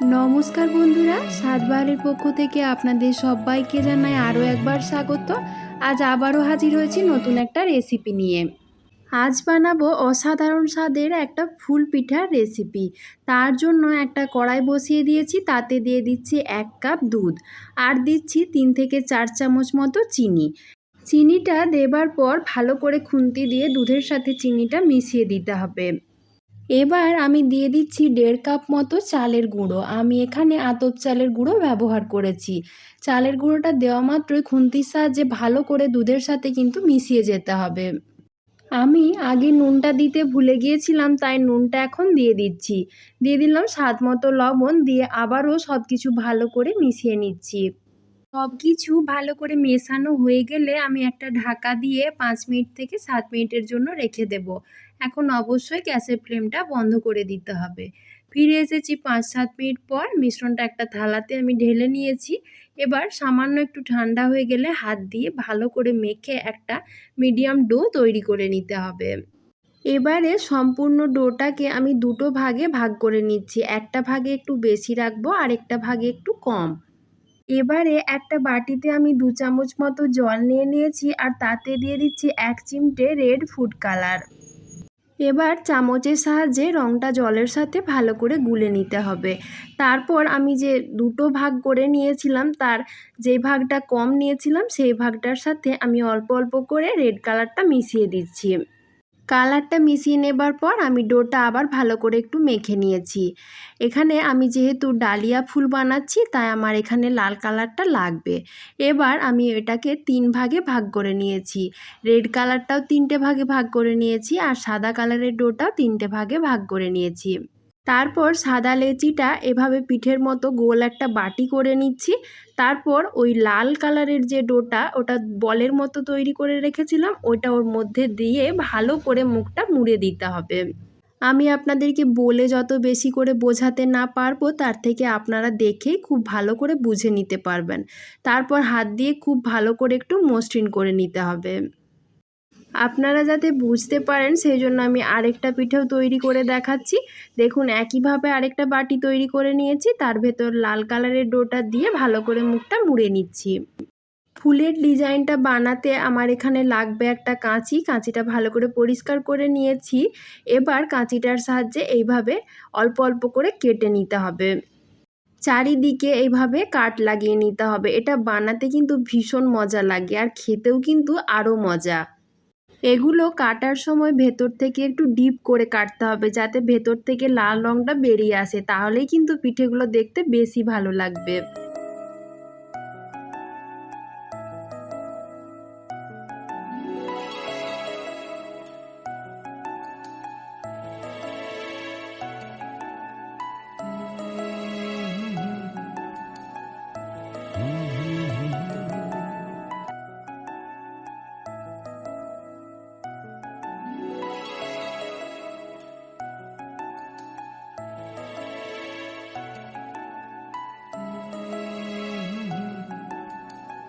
নমস্কার বন্ধুরা, সাতবারের পক্ষ থেকে আপনাদের সবাইকে জানাই আরও একবার স্বাগত। আজ আবারও হাজির হয়েছি নতুন একটা রেসিপি নিয়ে। আজ বানাবো অসাধারণ স্বাদের একটা ফুল পিঠার রেসিপি তার জন্য একটা কড়াই বসিয়ে দিয়েছি, তাতে দিয়ে দিচ্ছি এক কাপ দুধ আর দিচ্ছি তিন থেকে চার চামচ মতো চিনি। চিনিটা দেবার পর ভালো করে খুন্তি দিয়ে দুধের সাথে চিনিটা মিশিয়ে দিতে হবে। এবার আমি দিয়ে দিচ্ছি দেড় কাপ মতো চালের গুঁড়ো। আমি এখানে আতপ চালের গুঁড়ো ব্যবহার করেছি। চালের গুঁড়োটা দেওয়া মাত্রই খুন্তির সাহায্যে ভালো করে দুধের সাথে কিন্তু মিশিয়ে যেতে হবে। আমি আগে নুনটা দিতে ভুলে গিয়েছিলাম, তাই নুনটা এখন দিয়ে দিচ্ছি। দিয়ে দিলাম স্বাদ মতো লবণ, দিয়ে আবারও সব কিছু ভালো করে মিশিয়ে নিচ্ছি। সব কিছু ভালো করে মেশানো হয়ে গেলে আমি একটা ঢাকা দিয়ে পাঁচ মিনিট থেকে সাত মিনিটের জন্য রেখে দেব। এখন অবশ্যই গ্যাসের ফ্লেমটা বন্ধ করে দিতে হবে। ফিরে এসেছি পাঁচ সাত মিনিট পর মিশ্রণটা একটা থালাতে আমি ঢেলে নিয়েছি। এবার সামান্য একটু ঠান্ডা হয়ে গেলে হাত দিয়ে ভালো করে মেখে একটা মিডিয়াম ডো তৈরি করে নিতে হবে। এবারে সম্পূর্ণ ডোটাকে আমি দুটো ভাগে ভাগ করে নিচ্ছি। একটা ভাগে একটু বেশি রাখব আর একটা ভাগে একটু কম। এবারে একটা বাটিতে আমি দু চামচ মতো জল নিয়ে নিয়েছি আর তাতে দিয়ে দিচ্ছি এক চিমটে রেড ফুড কালার। এবার চামচের সাহায্যে রঙটা জলের সাথে ভালো করে গুলে নিতে হবে। তারপর আমি যে দুটো ভাগ করে নিয়েছিলাম, তার যে ভাগটা কম নিয়েছিলাম, সেই ভাগটার সাথে আমি অল্প অল্প করে রেড কালারটা মিশিয়ে দিচ্ছি। কালারটা মিশিয়ে নেবার পর আমি ডোটা আবার ভালো করে একটু মেখে নিয়েছি। এখানে আমি যেহেতু ডালিয়া ফুল বানাচ্ছি, তাই আমার এখানে লাল কালারটা লাগবে। এবার আমি এটাকে তিন ভাগে ভাগ করে নিয়েছি। রেড কালারটাও তিনটে ভাগে ভাগ করে নিয়েছি আর সাদা কালারের ডোটাও তিনটে ভাগে ভাগ করে নিয়েছি। তারপর সাদা লেচিটা এভাবে পিঠের মতো গোল একটা বাটি করে নিচ্ছি। তারপর ওই লাল কালারের যে ডোটা, ওটা বলের মতো তৈরি করে রেখেছিলাম ওটা ওর মধ্যে দিয়ে ভালো করে মুখটা মুড়ে দিতে হবে। আমি আপনাদেরকে বলে যত বেশি করে বোঝাতে না পারব, তার থেকে আপনারা দেখেই খুব ভালো করে বুঝে নিতে পারবেন। তারপর হাত দিয়ে খুব ভালো করে একটু মসৃণ করে নিতে হবে। আপনারা যাতে বুঝতে পারেন সেই জন্য আমি আরেকটা পিঠেও তৈরি করে দেখাচ্ছি। দেখুন, একইভাবে আরেকটা বাটি তৈরি করে নিয়েছি। তার ভেতর লাল কালারের ডোটা দিয়ে ভালো করে মুখটা মুড়ে নিচ্ছি। ফুলের ডিজাইনটা বানাতে আমার এখানে লাগবে একটা কাঁচি। কাঁচিটা ভালো করে পরিষ্কার করে নিয়েছি। এবার কাঁচিটার সাহায্যে এইভাবে অল্প অল্প করে কেটে নিতে হবে। চারিদিকে এইভাবে কাট লাগিয়ে নিতে হবে। এটা বানাতে কিন্তু ভীষণ মজা লাগে আর খেতেও কিন্তু আরও মজা। এগুলো কাটার সময় ভেতর থেকে একটু ডিপ করে কাটতে হবে যাতে ভেতর থেকে লাল রঙটা বেরিয়ে আসে। তাহলেই কিন্তু পিঠেগুলো দেখতে বেশি ভালো লাগবে।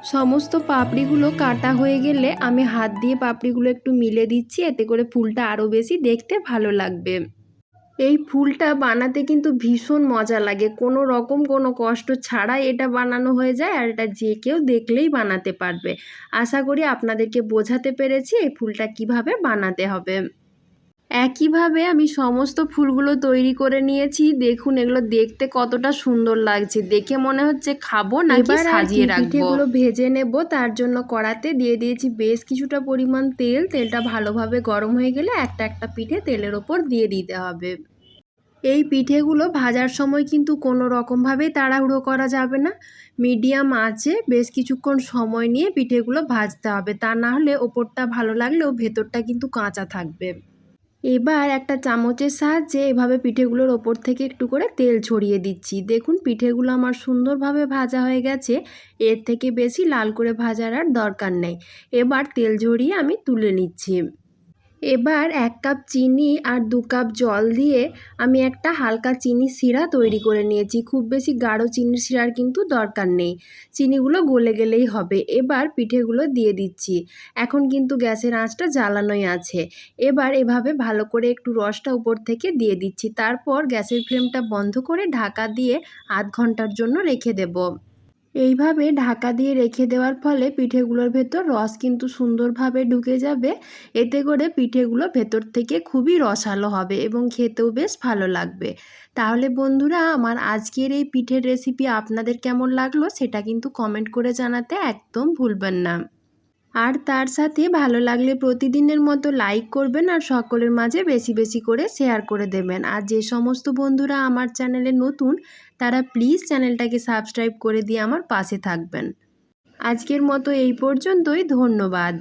সমস্ত পাপড়িগুলো কাটা হয়ে গেলে আমি হাত দিয়ে পাপড়িগুলো একটু মিলে দিচ্ছি, এতে করে ফুলটা আরও বেশি দেখতে ভালো লাগবে। এই ফুলটা বানাতে কিন্তু ভীষণ মজা লাগে। কোনো রকম কোনো কষ্ট ছাড়াই এটা বানানো হয়ে যায় আর এটা যে কেউ দেখলেই বানাতে পারবে। আশা করি আপনাদেরকে বোঝাতে পেরেছি এই ফুলটা কীভাবে বানাতে হবে। একইভাবে আমি সমস্ত ফুলগুলো তৈরি করে নিয়েছি। দেখুন এগুলো দেখতে কতটা সুন্দর লাগছে। দেখে মনে হচ্ছে খাব নাকি সাজিয়ে রাখব? এগুলো ভেজে নেব তার জন্য কড়াতে দিয়ে দিয়েছি বেশ কিছুটা পরিমাণ তেল। তেলটা ভালোভাবে গরম হয়ে গেলে একটা একটা পিঠে তেলের ওপর দিয়ে দিতে হবে। এই পিঠেগুলো ভাজার সময় কিন্তু কোনো রকমভাবেই তাড়াহুড়ো করা যাবে না। মিডিয়াম আঁচে বেশ কিছুক্ষণ সময় নিয়ে পিঠেগুলো ভাজতে হবে। তা না হলে ওপরটা ভালো লাগলেও ভেতরটা কিন্তু কাঁচা থাকবে। এবার একটা চামচের সাহায্যে এভাবে পিঠেগুলোর ওপর থেকে একটু করে তেল ছড়িয়ে দিচ্ছি। দেখুন, পিঠেগুলো আমার সুন্দরভাবে ভাজা হয়ে গেছে। এর থেকে বেশি লাল করে ভাজার আর দরকার নেই। এবার তেল ঝরিয়ে আমি তুলে নিচ্ছি। এবার এক কাপ চিনি আর দু কাপ জল দিয়ে আমি একটা হালকা চিনি শিরা তৈরি করে নিয়েছি। খুব বেশি গাঢ় চিনির শিরার কিন্তু দরকার নেই। চিনিগুলো গলে গেলেই হবে। এবার পিঠেগুলো দিয়ে দিচ্ছি। এখন কিন্তু গ্যাসের আঁচটা জ্বালানোই আছে। এবার এভাবে ভালো করে একটু রসটা উপর থেকে দিয়ে দিচ্ছি। তারপর গ্যাসের ফ্লেমটা বন্ধ করে ঢাকা দিয়ে আধ ঘণ্টার জন্য রেখে দেবো। এইভাবে ঢাকা দিয়ে রেখে দেওয়ার ফলে পিঠেগুলোর ভেতর রস কিন্তু সুন্দরভাবে ঢুকে যাবে। এতে করে পিঠেগুলো ভেতর থেকে খুবই রসালো হবে এবং খেতেও বেশ ভালো লাগবে। তাহলে বন্ধুরা, আমার আজকের এই পিঠের রেসিপি আপনাদের কেমন লাগল সেটা কিন্তু কমেন্ট করে জানাতে একদম ভুলবেন না। আর তার সাথে ভালো লাগলে প্রতিদিনের মতো লাইক করবেন আর সকলের মাঝে বেশি বেশি করে শেয়ার করে দেবেন। আর যে সমস্ত বন্ধুরা আমার চ্যানেলে নতুন, তারা প্লিজ চ্যানেলটাকে সাবস্ক্রাইব করে দিয়ে আমার পাশে থাকবেন। আজকের মতো এই পর্যন্তই, ধন্যবাদ।